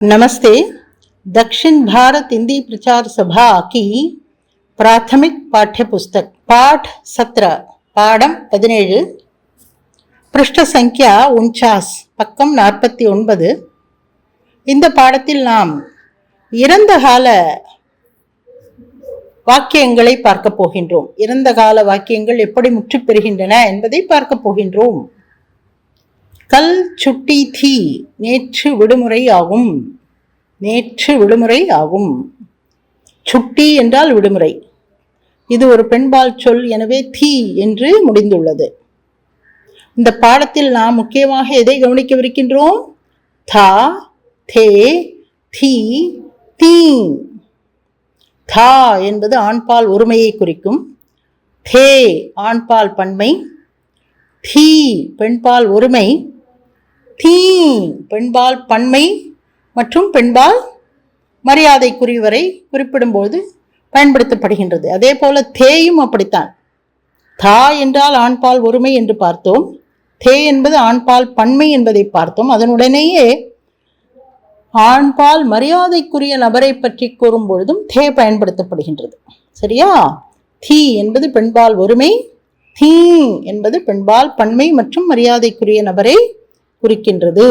नमस्ते दक्षिण भारत हिंदी प्रचार सभा की प्राथमिक पाठ्य पुस्तक पाठ सत्रह பாடம் பதினேழு பிருஷ்ட சங்கியா உன்சாஸ் பக்கம் நாற்பத்தி ஒன்பது இந்த பாடத்தில் நாம் இறந்த கால வாக்கியங்களை பார்க்க போகின்றோம் இறந்த கால வாக்கியங்கள் எப்படி முற்றுப் பெறுகின்றன என்பதை பார்க்க போகின்றோம் கல் சுட்டி தீ நேற்று விடுமுறை ஆகும். நேற்று விடுமுறை ஆகும். சுட்டி என்றால் விடுமுறை. இது ஒரு பெண்பால் சொல் எனவே தீ என்று முடிந்துள்ளது. இந்த பாடத்தில் நாம் முக்கியமாக எதை கவனிக்கவிருக்கின்றோம்? தா தே தீ தீ. தா என்பது ஆண்பால் ஒருமையை குறிக்கும். தே ஆண்பால் பன்மை. தீ பெண்பால் ஒருமை. தீ பெண்பால் பன்மை மற்றும் பெண்பால் மரியாதைக்குரியவரை குறிப்பிடும்போது பயன்படுத்தப்படுகின்றது. அதே போல தேயும் அப்படித்தான். தா என்றால் ஆண்பால் ஒருமை என்று பார்த்தோம். தே என்பது ஆண்பால் பன்மை என்பதை பார்த்தோம். அதனுடனேயே ஆண்பால் மரியாதைக்குரிய நபரை பற்றி கூறும் பொழுதும் தே பயன்படுத்தப்படுகின்றது. சரியா? தீ என்பது பெண்பால் ஒருமை தீ என்பது பெண்பால் பன்மை மற்றும் மரியாதைக்குரிய நபரை குறிக்கின்றது.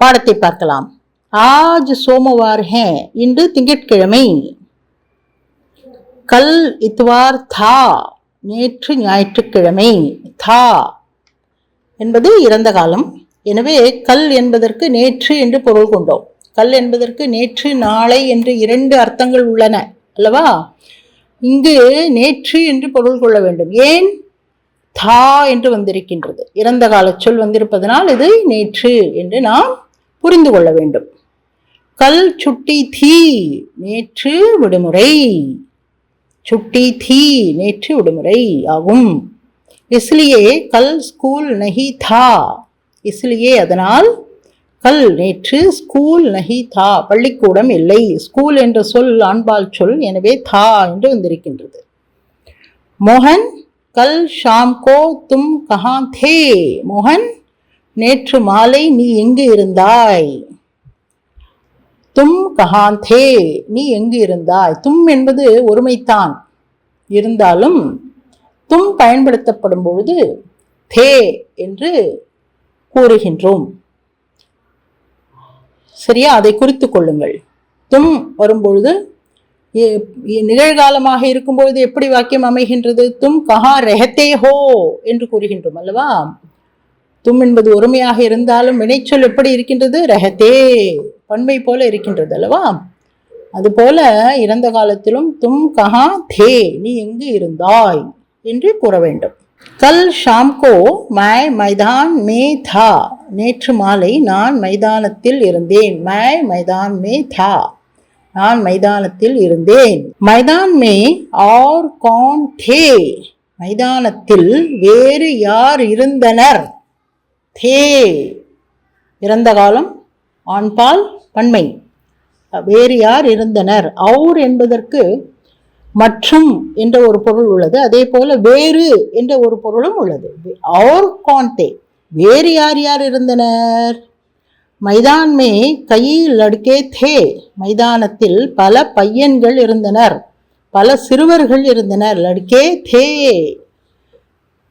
பாடத்தை பார்க்கலாம். ஆஜ் சோமவார் ஹே இன்று திங்கட்கிழமை. கல் இத்வார் தா நேற்று ஞாயிற்றுக்கிழமை. தா என்பது இறந்த காலம். எனவே கல் என்பதற்கு நேற்று என்று பொருள் கொண்டோம். கல் என்பதற்கு நேற்று நாளை என்று இரண்டு அர்த்தங்கள் உள்ளன அல்லவா? இங்கு நேற்று என்று பொருள் கொள்ள வேண்டும். ஏன்? தா என்று வந்திருக்கின்றது. இறந்த காலச் சொல் வந்திருப்பதனால் இது நேற்று என்று நாம் புரிந்து கொள்ள வேண்டும். கல் சுட்டி தீ நேற்று விடுமுறை. சுட்டி தீ நேற்று விடுமுறை ஆகும். இஸ்லியே கல் ஸ்கூல் நகி தா. இஸ்லியே அதனால் கல் நேற்று ஸ்கூல் நகி தா. பள்ளிக்கூடம் இல்லை. ஸ்கூல் என்ற சொல் ஆண்பால் சொல். எனவே தா என்று வந்திருக்கின்றது. மோகன் கல் ஷாம் கோ தும் கஹா தே மோகன் நேற்று மாலை நீ எங்கு இருந்தாய்? தும் கஹான் தே நீ எங்கு இருந்தாய்? தும் என்பது ஒருமைத்தான். இருந்தாலும் தும் பயன்படுத்தப்படும் பொழுது தே என்று கூறுகின்றோம். சரியா? அதை குறித்து கொள்ளுங்கள். தும் வரும்பொழுது நிகழ்காலமாக இருக்கும்பொழுது எப்படி வாக்கியம் அமைகின்றது? தும் கஹா ரெஹத்தே ஹோ என்று கூறுகின்றோம் அல்லவா? தும் என்பது ஒருமையாக இருந்தாலும் வினைச்சொல் எப்படி இருக்கின்றது? ரெஹத்தே பன்மை போல இருக்கின்றது அல்லவா? அதுபோல இறந்த காலத்திலும் தும் கஹா தே நீ எங்கு இருந்தாய்? என்று கூற வேண்டும். கல் ஷாம்கோ மை மைதான் மே தா. நேற்று மாலை நான் மைதானத்தில் இருந்தேன். மை மைதான் மே தா. நான் மைதானத்தில் இருந்தேன். மைதான் மே ஆர் கான் மைதானத்தில் வேறு யார் இருந்தனர்? தே. இறந்த காலம் ஆண்பால் பன்மை. வேறு யார் இருந்தனர்? அவுர் என்பதற்கு மற்றும் என்ற ஒரு பொருள் உள்ளது. அதே போல வேறு என்ற ஒரு பொருளும் உள்ளது. அவுர் கான்தே வேறு யார் யார் இருந்தனர்? மைதான் மே கை லடுக்கே தே. மைதானத்தில் பல பையன்கள் இருந்தனர். பல சிறுவர்கள் இருந்தனர். லடுக்கே தே.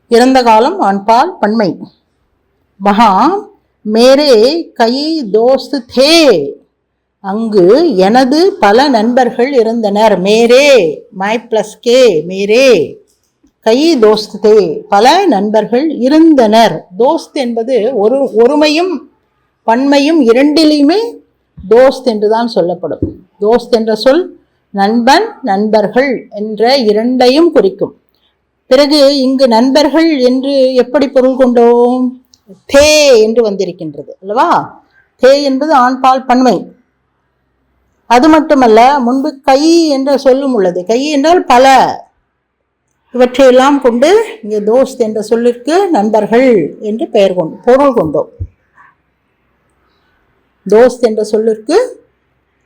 இறந்த காலம் ஆண்பால் பன்மை. மகா மேரே கை தோஸ்து தே. அங்கு எனது பல நண்பர்கள் இருந்தனர். மேரே மை பிளஸ் கே மேரே. கை தோஸ்து தே. பல நண்பர்கள் இருந்தனர். தோஸ்த் என்பது ஒரு ஒருமையும் பன்மையும் இரண்டிலையுமே தோஸ்த் என்று தான் சொல்லப்படும். தோஸ்த் என்ற சொல் நண்பன் நண்பர்கள் என்ற இரண்டையும் குறிக்கும். பிறகு இங்கு நண்பர்கள் என்று எப்படி பொருள் கொண்டோம்? தே என்று வந்திருக்கின்றது அல்லவா? தே என்பது ஆண்பால் பன்மை. அது மட்டுமல்ல முன்பு கை என்ற சொல்லும் உள்ளது. கை என்றால் பல. இவற்றையெல்லாம் கொண்டு இங்கே தோஸ்த் என்ற சொல்லிற்கு நண்பர்கள் என்று பெயர் கொண்டு பொருள் கொண்டோம். தோஸ்த் என்ற சொல்லிற்கு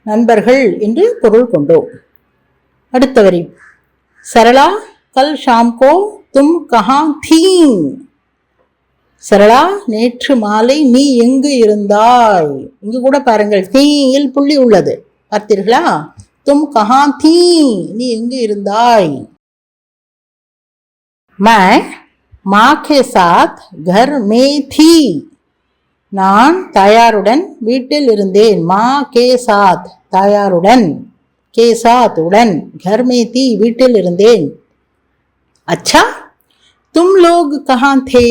நண்பர்கள் என்று பொருள் கொண்டோம் அடுத்த வரி சரளா கல் ஷாம் கோ தும் கஹா थी சரளா நேற்று மாலை நீ எங்கு இருந்தாய் இங்கு கூட பாருங்கள் தீயில் புள்ளி உள்ளது பார்த்தீர்களா தும் கஹா தீ நீ எங்கு இருந்தாய் मैं माँ के साथ घर में थी நான் தாயாருடன் வீட்டில் இருந்தேன் மா கே சாத் தாயாருடன் கே சாத் உடன் घर में थी வீட்டில் இருந்தேன் அச்சா தும் லோக் கஹான் தே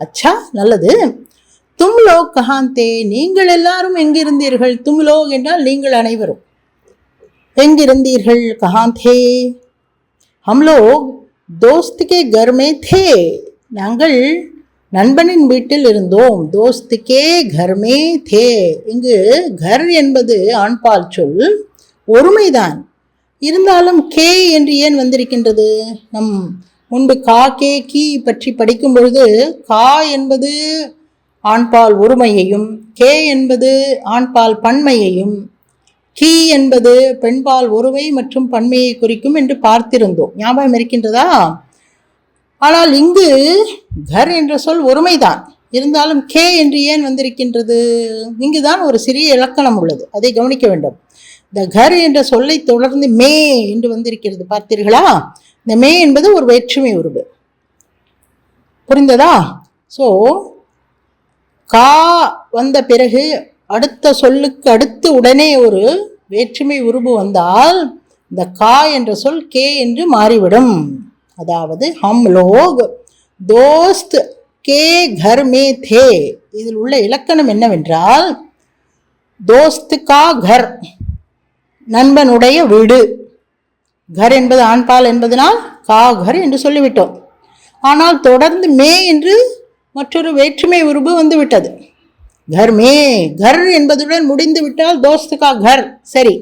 அச்சா நல்லது தும் லோக் கஹான் தே நீங்கள் எல்லாரும் எங்கிருந்தீர்கள் தும் லோக் என்றால் நீங்கள் அனைவரும் எங்கிருந்தீர்கள் கஹான் தே हम लोग दोस्त के घर में थे நாங்கள் நண்பனின் வீட்டில் இருந்தோம் தோஸ்துக்கே கர்மே தே. இங்கு கர் என்பது ஆண்பால் சொல். ஒருமைதான். இருந்தாலும் கே என்று ஏன் வந்திருக்கின்றது? நம் முன்பு கா கே கி பற்றி படிக்கும் பொழுது கா என்பது ஆண்பால் ஒருமையையும் கே என்பது ஆண்பால் பன்மையையும் கி என்பது பெண்பால் ஒருமை மற்றும் பன்மையை குறிக்கும் என்று பார்த்திருந்தோம். ஞாபகம் இருக்கின்றதா? ஆனால் இங்கு கர் என்ற சொல் ஒருமைதான். இருந்தாலும் கே என்று ஏன் வந்திருக்கின்றது? இங்குதான் ஒரு சிறிய இலக்கணம் உள்ளது. அதை கவனிக்க வேண்டும். இந்த கர் என்ற சொல்லை தொடர்ந்து மே என்று வந்திருக்கிறது. பார்த்தீர்களா? இந்த மே என்பது ஒரு வேற்றுமை உருவு. புரிந்ததா? ஸோ கா வந்த பிறகு அடுத்த சொல்லுக்கு அடுத்து உடனே ஒரு வேற்றுமை உருபு வந்தால் இந்த கா என்ற சொல் கே என்று மாறிவிடும். அதாவது ஹம் லோக் தோஸ்த் கே கர் மே தே. இதில் உள்ள இலக்கணம் என்னவென்றால் தோஸ்து கா கர் நண்பனுடைய வீடு. கர் என்பது ஆண்பால் என்பதனால் கா கர் என்று சொல்லிவிட்டோம். ஆனால் தொடர்ந்து மே என்று மற்றொரு வேற்றுமை உருபு வந்துவிட்டது. கர் மே கர் என்பதுடன் முடிந்துவிட்டால் தோஸ்து கா கர். சரி.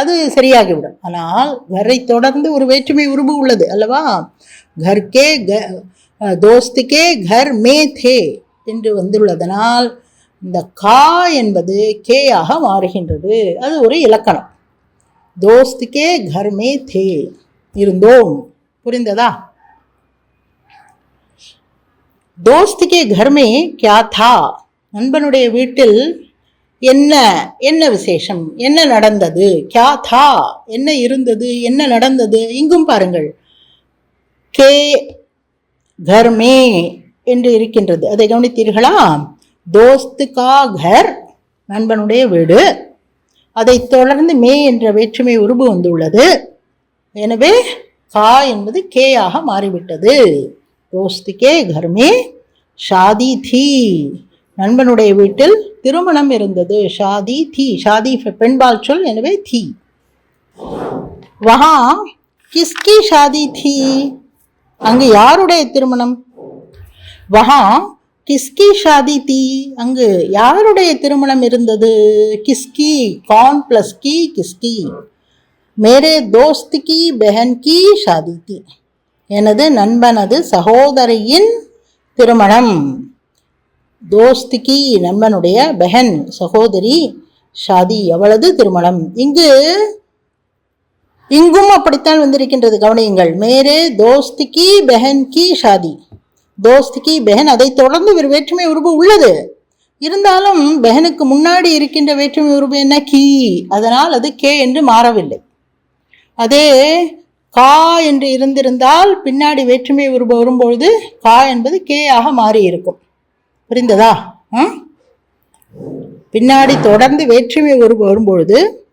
அது சரியாகிவிடும். ஆனால் கரை தொடர்ந்து ஒரு வேற்றுமை உருவு உள்ளது அல்லவா? கர்கே க தோஸ்துக்கே கர் மே தே என்று வந்துள்ளதனால் இந்த கா என்பது கே கேயாக மாறுகின்றது. அது ஒரு இலக்கணம். தோஸ்துக்கே கர் மே தே இருந்தோம். புரிந்ததா? தோஸ்துக்கே கர்மே கியா தா. நண்பனுடைய வீட்டில் என்ன என்ன விசேஷம்? என்ன நடந்தது? கியா தா என்ன இருந்தது? என்ன நடந்தது? இங்கும் பாருங்கள். கே கர்மே என்று இருக்கின்றது. அதை கவனித்தீர்களா? தோஸ்து கா கர் நண்பனுடைய வீடு. அதைத் தொடர்ந்து மே என்ற வேற்றுமை உருபு வந்துள்ளது. எனவே கா என்பது கே ஆக மாறிவிட்டது. தோஸ்து கே கர்மே ஷாதி தீ நண்பனுடைய வீட்டில் திருமணம் இருந்தது. ஷாதி தீ. ஷாதி பெண்பால் சொல் எனவே தீ. வஹா கிஸ்கி ஷாதி தீ? அங்கு யாருடைய திருமணம்? வஹா கிஸ்கி ஷாதி தீ. அங்கு யாருடைய திருமணம் இருந்தது? கிஸ்கி கான் பிளஸ் கி கிஸ்கி. மேரே தோஸ்த் கி பெஹன் கி ஷாதி தி. எனது நண்பனது சகோதரியின் திருமணம். தோஸ்திகி நண்பனுடைய பெஹன் சகோதரி ஷாதி அவளது திருமணம். இங்கு இங்கும் அப்படித்தான் வந்திருக்கின்றது. கவனியுங்கள். மேரே தோஸ்திகி பெஹன் கி ஷாதி. தோஸ்திகி பெஹன் அதை தொடர்ந்து ஒரு வேற்றுமை உருவு உள்ளது. இருந்தாலும் பெஹனுக்கு முன்னாடி இருக்கின்ற வேற்றுமை உருவு என்ன? கி. அதனால் அது கே என்று மாறவில்லை. அதே கா என்று இருந்திருந்தால் பின்னாடி வேற்றுமை உருவம் வரும்பொழுது கா என்பது கே ஆக மாறி இருக்கும் புரிந்ததா? ம்? பின்னாடி தொடர்ந்து வேற்றுமை ஒரு வரும்பொழுது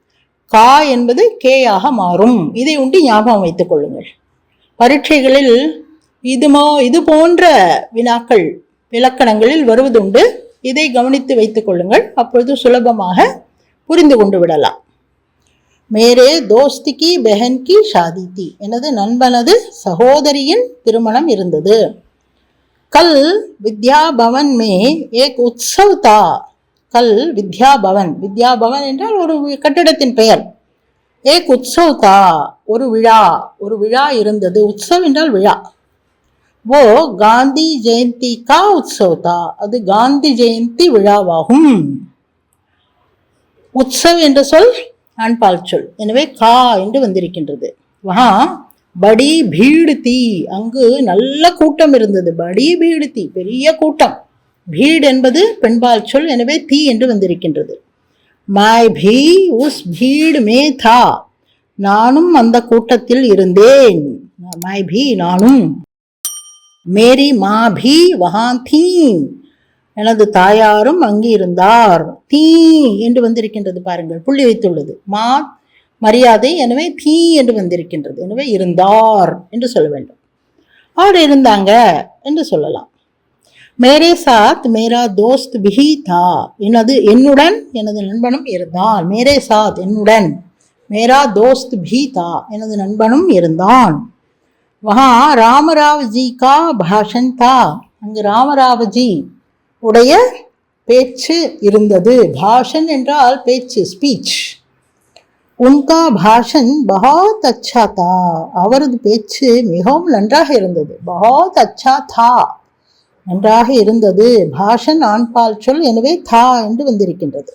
கா என்பது கே ஆக மாறும். இதை உண்டு ஞாபகம் வைத்துக் கொள்ளுங்கள். பரீட்சைகளில் இதுமோ இது போன்ற வினாக்கள் இலக்கணங்களில் வருவதுண்டு இதை கவனித்து வைத்துக் கொள்ளுங்கள். அப்பொழுது சுலபமாக புரிந்து கொண்டு விடலாம். மேரே தோஸ்திகி பெஹன்கி ஷாதித்தி ஷாதி எனது நண்பனது சகோதரியின் திருமணம் இருந்தது. கல் வித்யா பவன் மே ஏக் உற்சவ் தா கல் வித்யா பவன் வித்யா பவன் என்றால் ஒரு கட்டிடத்தின் பெயர். ஏக் உற்சவ் தா ஒரு விழா. ஒரு விழா இருந்தது. உற்சவ் என்றால் விழா. ஓ காந்தி ஜெயந்தி கா உற்சவ் தா அது காந்தி ஜெயந்தி விழாவாகும். உற்சவ் என்ற சொல் அன்பால் சொல். எனவே கா என்று வந்திருக்கின்றது. வஹா படி பீடு தீ அங்கு நல்ல கூட்டம் இருந்தது. படி பீடு தீ பெரிய கூட்டம். பீட் என்பது பெண்பால் சொல் எனவே தீ என்று வந்திருக்கின்றது. மை பி உஸ் பீடு மே தா. நானும் அந்த கூட்டத்தில் இருந்தேன். மை பி நானும். மேரி மா பி வஹான் தீ. எனது தாயாரும் அங்கு இருந்தார் தீ என்று வந்திருக்கின்றது பாருங்கள். புள்ளி வைத்துள்ளது. மா மரியாதை எனவே தீ என்று வந்திருக்கின்றது. எனவே இருந்தார் என்று சொல்ல வேண்டும். அவர் இருந்தாங்க என்று சொல்லலாம். மேரே சாத் மேரா தோஸ்த் பிஹி தா. எனது என்னுடன் எனது நண்பனும் இருந்தான். மேரே சாத் என்னுடன் மேரா தோஸ்த் பி தா. எனது நண்பனும் இருந்தான். வஹா ராமராவ்ஜி கா பாஷன் தா. அங்கு ராமராவ்ஜி உடைய பேச்சு இருந்தது. பாஷன் என்றால் பேச்சு ஸ்பீச் உன்கா பாஷன் பகாத் அச்சா தா அவரது பேச்சு மிகவும் நன்றாக இருந்தது. பகாத் அச்சா தா நன்றாக இருந்தது. பாஷன் ஆண்பால் சொல் எனவே தா என்று வந்திருக்கின்றது.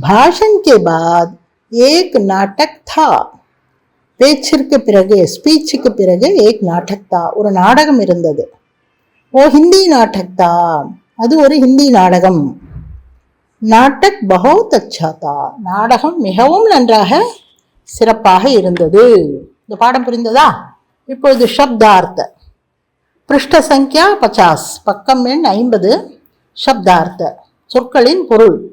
பாஷன் கே பாத் ஏக் நாட்டக் தா. பேச்சிற்கு பிறகு ஸ்பீச்சுக்கு பிறகு ஏக் நாட்டக் தா. ஒரு நாடகம் இருந்தது. ஓ ஹிந்தி நாட்டக் தா. அது ஒரு ஹிந்தி நாடகம். நாட்டக் பகவத் அச்சா நாடகம் மிகவும் நன்றாக சிறப்பாக இருந்தது. இந்த பாடம் புரிந்ததா? இப்பொழுது சப்தார்த்த. பிருஷ்ட சங்கியா பச்சாஸ் பக்கம் எண் ஐம்பது சப்தார்த்த. சொற்களின் பொருள்.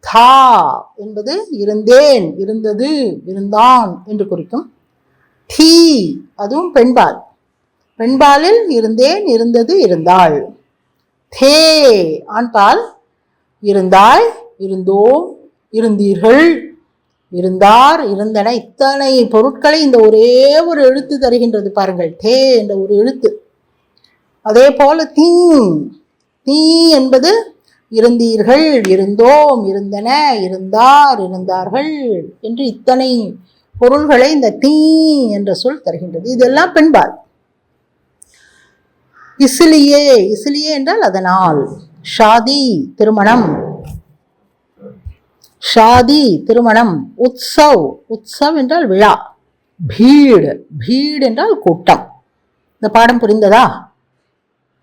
தா என்பது இருந்தேன் இருந்தது இருந்தான் என்று குறிக்கும். தீ அதுவும் பெண்பால். பெண்பாலில் இருந்தேன் இருந்தது இருந்தாள். தே ஆண்பால். இருந்தாய் இருந்தோம் இருந்தீர்கள். இருந்தார் இருந்தன. இத்தனை பொருட்களை இந்த ஒரே ஒரு எழுத்து தருகின்றது பாருங்கள். தே என்ற ஒரு எழுத்து. அதே போல தீ. தீ என்பது இருந்தீர்கள் இருந்தோம் இருந்தன இருந்தார் இருந்தார்கள் என்று இத்தனை பொருள்களை இந்த தீ என்ற சொல் தருகின்றது. இதெல்லாம் பெண்பால். இசிலியே இசிலியே என்றால் அதனால். ஷாதி திருமணம். ஷாதி திருமணம் உத்சவ். உத்சவ் என்றால் விழா. பீடு. பீடு என்றால் கூட்டம். இந்த பாடம் புரிந்ததா?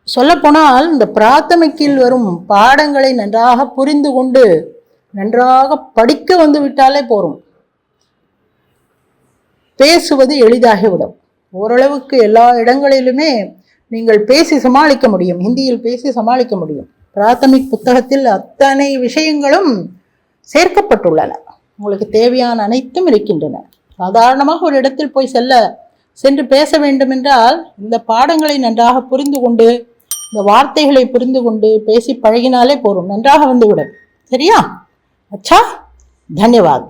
சொல்லப்போனால் இந்த பிராத்தமிக்கில் வரும் பாடங்களை நன்றாக புரிந்து கொண்டு நன்றாக படிக்க வந்து விட்டாலே போகும் பேசுவது எளிதாகிவிடும். ஓரளவுக்கு எல்லா இடங்களிலுமே நீங்கள் பேசி சமாளிக்க முடியும். ஹிந்தியில் பேசி சமாளிக்க முடியும். பிராத்தமிக் புத்தகத்தில் அத்தனை விஷயங்களும் சேர்க்கப்பட்டுள்ளன. உங்களுக்கு தேவையான அனைத்தும் இருக்கின்றன. சாதாரணமாக ஒரு இடத்தில் போய் செல்ல சென்று பேச வேண்டுமென்றால் இந்த பாடங்களை நன்றாக புரிந்து கொண்டு இந்த வார்த்தைகளை புரிந்து கொண்டு பேசி பழகினாலே போதும். நன்றாக வந்துவிடும். சரியா? அச்சா தன்யவாத்.